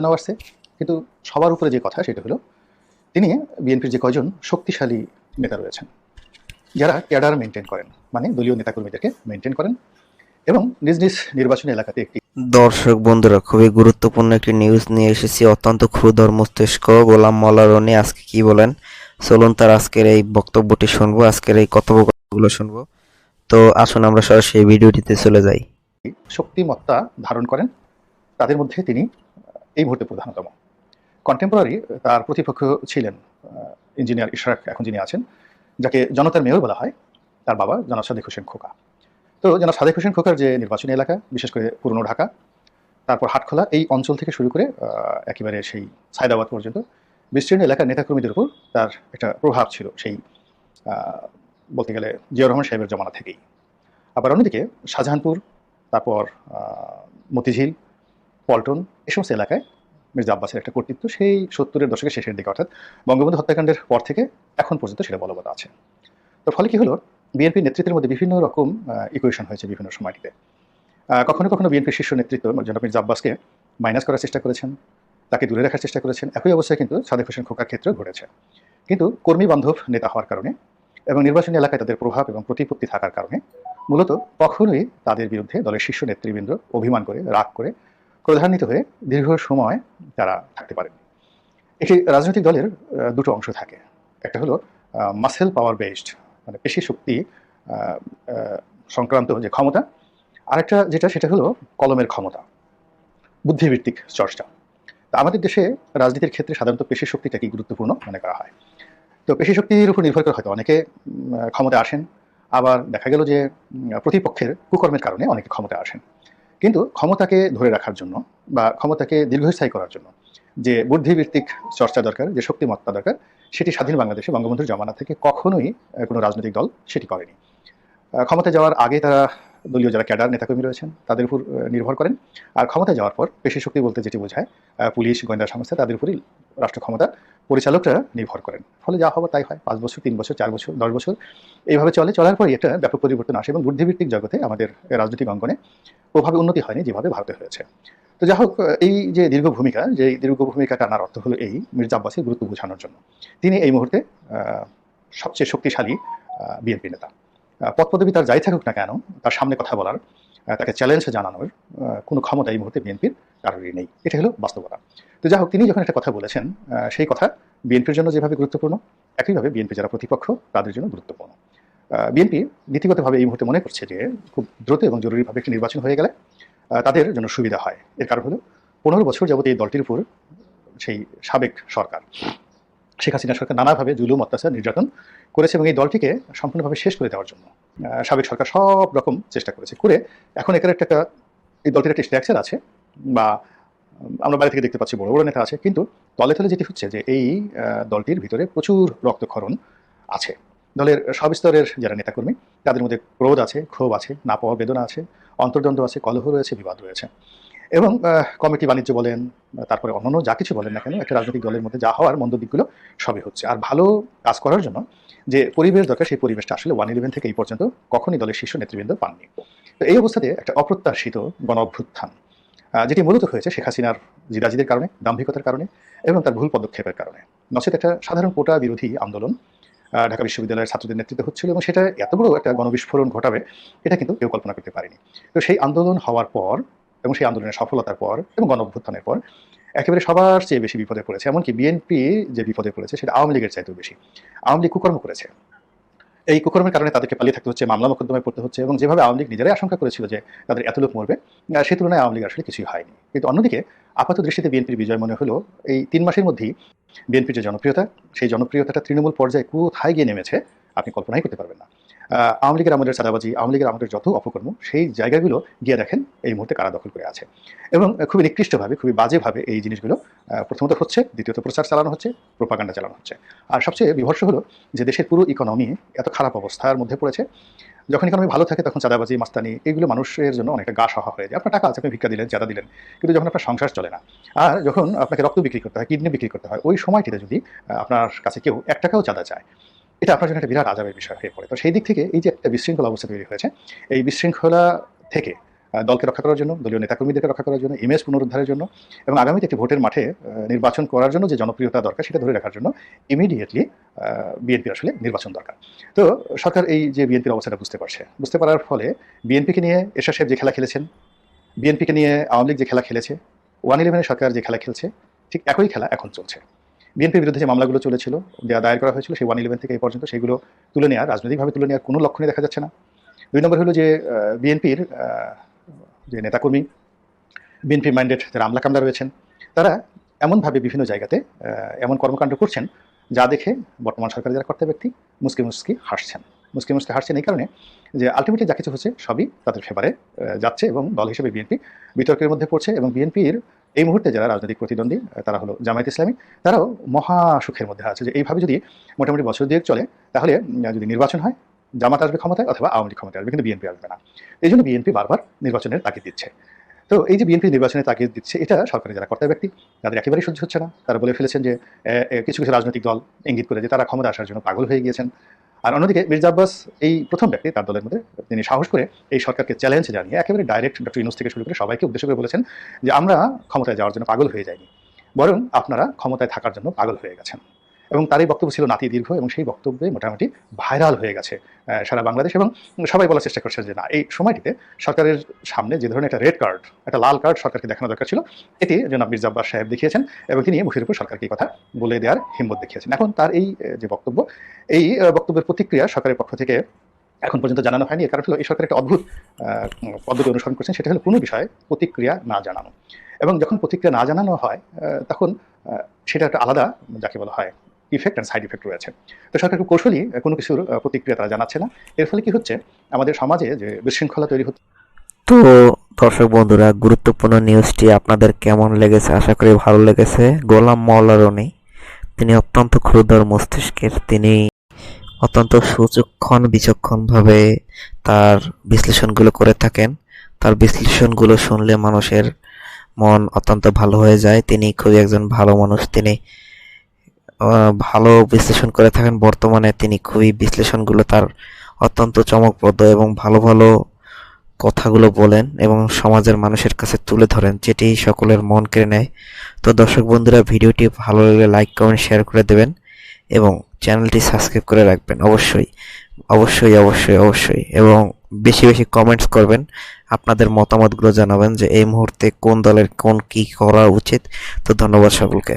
নাও আসছে কিন্তু সবার উপরে যে কথা সেটা হলো তিনি বিএনপির যে কয়জন শক্তিশালী নেতা রয়েছেন যারা ক্যাডার মেনটেন করেন মানে দলীয় নেতাকর্মীদেরকে মেনটেন করেন এবং নিজ নিজ নির্বাচনী এলাকাতে একটি দর্শক বন্ধুরা খুবই গুরুত্বপূর্ণ একটি নিউজ নিয়ে এসেছি অত্যন্ত ক্ষুধর মস্তিষ্ক গোলাম মোল্লা রনি আজকে কি বলেন? চলুন তার আজকের এই বক্তব্যটি শুনব আজকের এই কথোপকথনগুলো শুনব। তো আসুন আমরা সরাসরি ভিডিওটিতে চলে যাই। শক্তিমত্তা ধারণ করেন তাদের মধ্যে তিনি এই মুহূর্তে প্রধানতম। কন্টেম্পোরারি তার প্রতিপক্ষ ছিলেন ইঞ্জিনিয়ার ইশরাক এখন যিনি আছেন, যাকে জনতার মেয়র বলা হয়, তার বাবা জনাব সাদেক হোসেন খোকা। তো জনাব সাদেক হোসেন খোকার যে নির্বাচনী এলাকা, বিশেষ করে পুরনো ঢাকা, তারপর হাটখোলা, এই অঞ্চল থেকে শুরু করে একেবারে সেই সায়দাবাদ পর্যন্ত, বিস্তীর্ণ এলাকার নেতাকর্মীদের উপর তার একটা প্রভাব ছিল সেই বলতে গেলে জিয়াউর রহমান সাহেবের জমানা থেকেই। আবার অন্যদিকে শাহজাহানপুর, তারপর মতিঝিল, পল্টন, এ সমস্ত এলাকায় মির্জা আব্বাসের একটা কর্তৃত্ব, সেই সত্তরের দশকের শেষের দিকে, অর্থাৎ বঙ্গবন্ধু হত্যাকাণ্ডের পর থেকে এখন পর্যন্ত সেটা বলবৎ আছে। তো ফলে কি হলো? বিএনপি নেতৃত্বের মধ্যে বিভিন্ন রকম ইকুয়েশন হয়েছে বিভিন্ন সময়টিতে। কখনো কখনো বিএনপির শীর্ষ নেতৃত্ব জনাব মির্জা আব্বাসকে মাইনাস করার চেষ্টা করেছেন, তাকে দূরে রাখার চেষ্টা করেছেন। একই অবস্থায় কিন্তু সাদেক হোসেন খোকার ক্ষেত্রেও ঘটেছে। কিন্তু কর্মী বান্ধব নেতা হওয়ার কারণে এবং নির্বাচনী এলাকায় তাদের প্রভাব এবং প্রতিপত্তি থাকার কারণে মূলত কখনোই তাদের বিরুদ্ধে দলের শীর্ষ নেতৃবৃন্দ অভিমান করে, রাগ করে ক্রধান্বিত হয়ে দীর্ঘ সময় তারা থাকতে পারেন। একটি রাজনৈতিক দলের দুটো অংশ থাকে। একটা হলো মাসেল পাওয়ার বেসড মানে পেশি শক্তি সংক্রান্ত যে ক্ষমতা। আরেকটা যেটা, সেটা হলো কলমের ক্ষমতা বুদ্ধিভিত্তিক চর্চা। তা আমাদের দেশে রাজনীতির ক্ষেত্রে সাধারণত পেশি শক্তিটাকে গুরুত্বপূর্ণ মনে করা হয়। তো পেশি শক্তির উপর নির্ভর করে হয়তো অনেকে ক্ষমতায় আসেন। আবার দেখা গেল যে প্রতিপক্ষের কুকর্মের কারণে অনেকে ক্ষমতায় আসেন। কিন্তু ক্ষমতাকে ধরে রাখার জন্য বা ক্ষমতাকে দীর্ঘস্থায়ী করার জন্য যে বুদ্ধিভিত্তিক চর্চা দরকার, যে শক্তিমত্তা দরকার, সেটি স্বাধীন বাংলাদেশে বঙ্গবন্ধুর জমানা থেকে কখনোই কোনো রাজনৈতিক দল সেটি করেনি। ক্ষমতা যাওয়ার আগে তারা দলীয় যারা ক্যাডার নেতাকর্মী রয়েছেন, তাদের উপর নির্ভর করেন। আর ক্ষমতা যাওয়ার পর পেশি শক্তি বলতে যেটি বোঝায় পুলিশ, গোয়েন্দা সংস্থা, তাদের উপরই রাষ্ট্র ক্ষমতা পরিচালকরা নির্ভর করেন। ফলে যা হবার তাই হয়। পাঁচ বছর, তিন বছর, চার বছর, দশ বছর, এইভাবে চলে। চলার পরই একটা ব্যাপক পরিবর্তন আসে এবং বুদ্ধিভিত্তিক জগতে আমাদের রাজনৈতিক অঙ্গনে ওভাবে উন্নতি হয়নি যেভাবে ভারতে হয়েছে। তো যাই হোক এই যে দীর্ঘ ভূমিকা যে দীর্ঘ ভূমিকা টানার অর্থ হলো এই মির্জা আব্বাসের গুরুত্ব বোঝানোর জন্য। তিনি এই মুহূর্তে সবচেয়ে শক্তিশালী বিএনপি নেতা। আহ, পদ পদবি তার যাই থাকুক না কেন তার সামনে কথা বলার তাকে চ্যালেঞ্জ জানানোর কোনো ক্ষমতা এই মুহূর্তে বিএনপির কারোরই নেই। এটা হলো বাস্তবতা। তো যাই হোক তিনি যখন একটা কথা বলেছেন সেই কথা বিএনপির জন্য যেভাবে গুরুত্বপূর্ণ একইভাবে বিএনপি যারা প্রতিপক্ষ তাদের জন্য গুরুত্বপূর্ণ। বিএনপি নীতিগতভাবে এই মুহূর্তে মনে করছে যে খুব দ্রুত এবং জরুরিভাবে একটি নির্বাচন হয়ে গেলে তাদের জন্য সুবিধা হয়। এর কারণ হলো পনেরো বছর যাবত এই দলটির উপর সেই সাবেক সরকার, শেখ হাসিনা সরকার নানাভাবে জুলুম, অত্যাচার, নির্যাতন করেছে এবং এই দলটিকে সম্পূর্ণভাবে শেষ করে দেওয়ার জন্য সাবেক সরকার সব রকম চেষ্টা করেছে করে এখন এখানে একটা এই দলটির একটা স্ট্রাকচার আছে বা আমরা বাইরে থেকে দেখতে পাচ্ছি বড় বড় নেতা আছে, কিন্তু তলে তলে যেটি হচ্ছে যে এই দলটির ভিতরে প্রচুর রক্তক্ষরণ আছে। দলের সব স্তরের যারা নেতাকর্মী, তাদের মধ্যে ক্রোধ আছে, ক্ষোভ আছে না পাওয়া বেদনা আছে, অন্তর্দ্বন্দ্ব আছে, কলহ রয়েছে, বিবাদ রয়েছে। এবং কমিটি বাণিজ্য বলেন তারপরে অন্যান্য যা কিছু বলেন না কেন, একটা রাজনৈতিক দলের মধ্যে যা হওয়ার মন্দ দিকগুলো সবই হচ্ছে। আর ভালো কাজ করার জন্য যে পরিবেশ দরকার, সেই পরিবেশটা আসলে ওয়ান ইলেভেন থেকে এই পর্যন্ত কখনই দলের শীর্ষ নেতৃবৃন্দ পাননি। তো এই অবস্থাতে একটা অপ্রত্যাশিত গণ অভ্যুত্থান যেটি মূলত হয়েছে শেখ হাসিনার জিদাজিদের কারণে, দাম্ভিকতার কারণে এবং তার ভুল পদক্ষেপের কারণে। নচেত একটা সাধারণ কোটা বিরোধী আন্দোলন ঢাকা বিশ্ববিদ্যালয়ের ছাত্রদের নেতৃত্বে হচ্ছিল এবং সেটা এত বড় একটা গণবিস্ফোরণ ঘটাবে, এটা কিন্তু কেউ কল্পনা করতে পারেনি। তো সেই আন্দোলন হওয়ার পর এবং সেই আন্দোলনের সফলতার পর এবং গণ অভ্যুত্থানের পর একেবারে সবার চেয়ে বেশি বিপদে পড়েছে। এমনকি বিএনপি যে বিপদে পড়েছে, সেটা আওয়ামী লীগের চাইতেও বেশি। আওয়ামী লীগ কুকর্ম করেছে। এই কুকর্মের কারণে তাদেরকে পালিয়ে থাকতে হচ্ছে, মামলা মোকদ্দমায় পড়তে হচ্ছে এবং যেভাবে আওয়ামী লীগ নিজেরাই আশঙ্কা করেছিল যে তাদের এত লোক মরবে সেই সে তুলনায় আওয়ামী লীগ আসলে কিছুই হয়নি। কিন্তু অন্যদিকে আপাত দৃষ্টিতে বিএনপির বিজয় মনে হলো, এই তিন মাসের মধ্যেই বিএনপির যে জনপ্রিয়তা, সেই জনপ্রিয়তাটা তৃণমূল পর্যায়ে কোথায় গিয়ে নেমেছে, আপনি কল্পনাই করতে পারবেন না। আওয়ামী লীগের আমাদের চাঁদাবাজি, আওয়ামী লীগের আমাদের যত অপকর্ম, সেই জায়গাগুলো গিয়ে দেখেন এই মুহূর্তে কারা দখল করে আছে। এবং খুবই নিকৃষ্টভাবে, খুবই বাজেভাবে এই জিনিসগুলো প্রথমত হচ্ছে, দ্বিতীয়ত প্রচার চালানো হচ্ছে, প্রোপাগান্ডা চালানো হচ্ছে। আর সবচেয়ে বিভর্ষ হলো যে দেশের পুরো ইকোনমি এত খারাপ অবস্থার মধ্যে পড়েছে। যখন ইকোনমি ভালো থাকে, তখন চাঁদাবাজি, মাস্তানি, এগুলো মানুষের জন্য অনেকটা গা সহা হয়ে যায়। আপনার টাকা আছে, আপনি ভিক্ষা দিলেন, চাঁদা দিলেন, কিন্তু যখন আপনার সংসার চলে না, আর যখন আপনাকে রক্ত বিক্রি করতে হয়, কিডনি বিক্রি করতে হয়, ওই সময়টিতে যদি আপনার কাছে কেউ এক টাকাও চাঁদা চায় এটা আপনার জন্য একটা বিরাট আজাবের বিষয় হয়ে পড়ে। তো সেই দিক থেকে এই যে একটা বিশৃঙ্খলা অবস্থা তৈরি হয়েছে, এই বিশৃঙ্খলা থেকে দলকে রক্ষা করার জন্য, দলীয় নেতাকর্মীদেরকে রক্ষা করার জন্য, ইমেজ পুনরুদ্ধারের জন্য এবং আগামীতে একটি ভোটের মাঠে নির্বাচন করার জন্য যে জনপ্রিয়তা দরকার সেটা ধরে রাখার জন্য ইমিডিয়েটলি বিএনপির আসলে নির্বাচন দরকার। তো সরকার এই যে বিএনপির অবস্থাটা বুঝতে পারছে। বুঝতে পারার ফলে বিএনপিকে নিয়ে এরশাদ সাহেব যে খেলা খেলেছেন, বিএনপিকে নিয়ে আওয়ামী লীগ যে খেলা খেলেছে, ওয়ান ইলেভেনে সরকার যে খেলা খেলছে, ঠিক একই খেলা এখন চলছে। বিএনপির বিরুদ্ধে যে মামলাগুলো চলেছিল, যা দায়ের করা হয়েছিল, সেই ওয়ান ইলেভেন থেকে এই পর্যন্ত সেগুলো তুলে নেওয়া রাজনৈতিকভাবে তুলে নেওয়ার কোনো লক্ষণই দেখা যাচ্ছে না। দুই নম্বর হলো যে বিএনপির যে নেতাকর্মী বিএনপি মাইন্ডেড যারা আমলা কামলা রয়েছেন, তারা এমনভাবে বিভিন্ন জায়গাতে এমন কর্মকাণ্ড করছেন যা দেখে বর্তমান সরকারের যারা কর্তা ব্যক্তি মুসকি মুসকি হাসছেন। মুসকি মুসকি হাসছেন এই কারণে যে আলটিমেটলি যা কিছু হচ্ছে সবই তাদের ফেভারে যাচ্ছে এবং দল হিসেবে বিএনপি বিতর্কের মধ্যে পড়ছে এবং বিএনপির এই মুহূর্তে যারা রাজনৈতিক প্রতিদ্বন্দ্বী তারা হলো জামায়াত ইসলামী, তারাও মহা সুখের মধ্যে আছে যে এইভাবে যদি মোটামুটি বছর দিয়ে চলে, তাহলে যদি নির্বাচন হয়, জামাত আসবে ক্ষমতায় অথবা আওয়ামী লীগ ক্ষমতায় আসবে, কিন্তু বিএনপি আসবে না। এই জন্য বিএনপি বারবার নির্বাচনের তাগিদ দিচ্ছে। তো এই যে বিএনপি নির্বাচনের তাগিদ দিচ্ছে, এটা সরকারের যারা কর্তা ব্যক্তি, তাদের একেবারেই সহ্য হচ্ছে না। তারা বলে ফেলেছেন যে কিছু কিছু রাজনৈতিক দল ইঙ্গিত করে যে তারা ক্ষমতা আসার জন্য পাগল হয়ে গিয়েছেন। আর অন্যদিকে মির্জা আব্বাস এই প্রথম ব্যক্তি তার দলের মধ্যে, তিনি সাহস করে এই সরকারকে চ্যালেঞ্জ জানিয়ে একেবারে ডাইরেক্ট ডক্টর ইউনুস থেকে শুরু করে সবাইকে উদ্দেশ্য করে বলেছেন যে আমরা ক্ষমতায় যাওয়ার জন্য পাগল হয়ে যাইনি। বরং আপনারা ক্ষমতায় থাকার জন্য পাগল হয়ে গেছেন। এবং তারই বক্তব্য ছিল নাতি দীর্ঘ এবং সেই বক্তব্যে মোটামুটি ভাইরাল হয়ে গেছে সারা বাংলাদেশ এবং সবাই বলার চেষ্টা করছে যে না, এই সময়টিতে সরকারের সামনে যে ধরনের একটা রেড কার্ড একটা লাল কার্ড সরকারকে দেখানো দরকার ছিল, এটি জনাব মির্জা আব্বাস সাহেব দেখিয়েছেন এবং তিনি মুখের উপর সরকারকে এই কথা বলে দেওয়ার হিম্মত দেখিয়েছেন। এখন তার এই যে বক্তব্য, এই বক্তব্যের প্রতিক্রিয়া সরকারের পক্ষ থেকে এখন পর্যন্ত জানানো হয়নি। এর কারণ হলো এই সরকার একটা অদ্ভুত পদ্ধতি অনুসরণ করছেন সেটা হলো কোনো বিষয়ে প্রতিক্রিয়া না জানানো। এবং যখন প্রতিক্রিয়া না জানানো হয় তখন সেটা একটা আলাদা যাকে বলা হয় ইফেক্ট অ্যান্ড সাইড ইফেক্ট রয়েছে। তো সরকার কৌশলী কোনো কিছুর প্রতিক্রিয়া তারা জানাচ্ছে না। এর ফলে কি হচ্ছে, আমাদের সমাজে যে বিশৃঙ্খলা তৈরি হচ্ছে তো দর্শক বন্ধুরা, গুরুত্বপূর্ণ নিউজটি আপনাদের কেমন লেগেছে? আশা করি ভালো লেগেছে। গোলাম মাওলা রনি তিনি অত্যন্ত ক্ষুদ্র মস্তিষ্কের, তিনি অত্যন্ত সুচক্ষণ বিচক্ষণভাবে তার বিশ্লেষণগুলো করে থাকেন। তার বিশ্লেষণগুলো শুনলে মানুষের মন অত্যন্ত ভালো হয়ে যায়। তিনি খুবই একজন ভালো মানুষ। তিনি ভালো বিশ্লেষণ করে থাকেন। বর্তমানে তিনি খুবই বিশ্লেষণগুলো তার অত্যন্ত চমকপ্রদ এবং ভালো ভালো কথাগুলো বলেন এবং সমাজের মানুষের কাছে তুলে ধরেন, যেটি সকলের মন কেড়ে নেয়। তো দর্শক বন্ধুরা, ভিডিওটি ভালো লাগলে লাইক, কমেন্ট শেয়ার করে দেবেন এবং চ্যানেলটি সাবস্ক্রাইব করে রাখবেন অবশ্যই। অবশ্যই অবশ্যই অবশ্যই এবং বেশি বেশি কমেন্টস করবেন। আপনাদের মতামতগুলো জানাবেন যে এই মুহূর্তে কোন দলের, কোন কি করা উচিত। তো ধন্যবাদ সকলকে।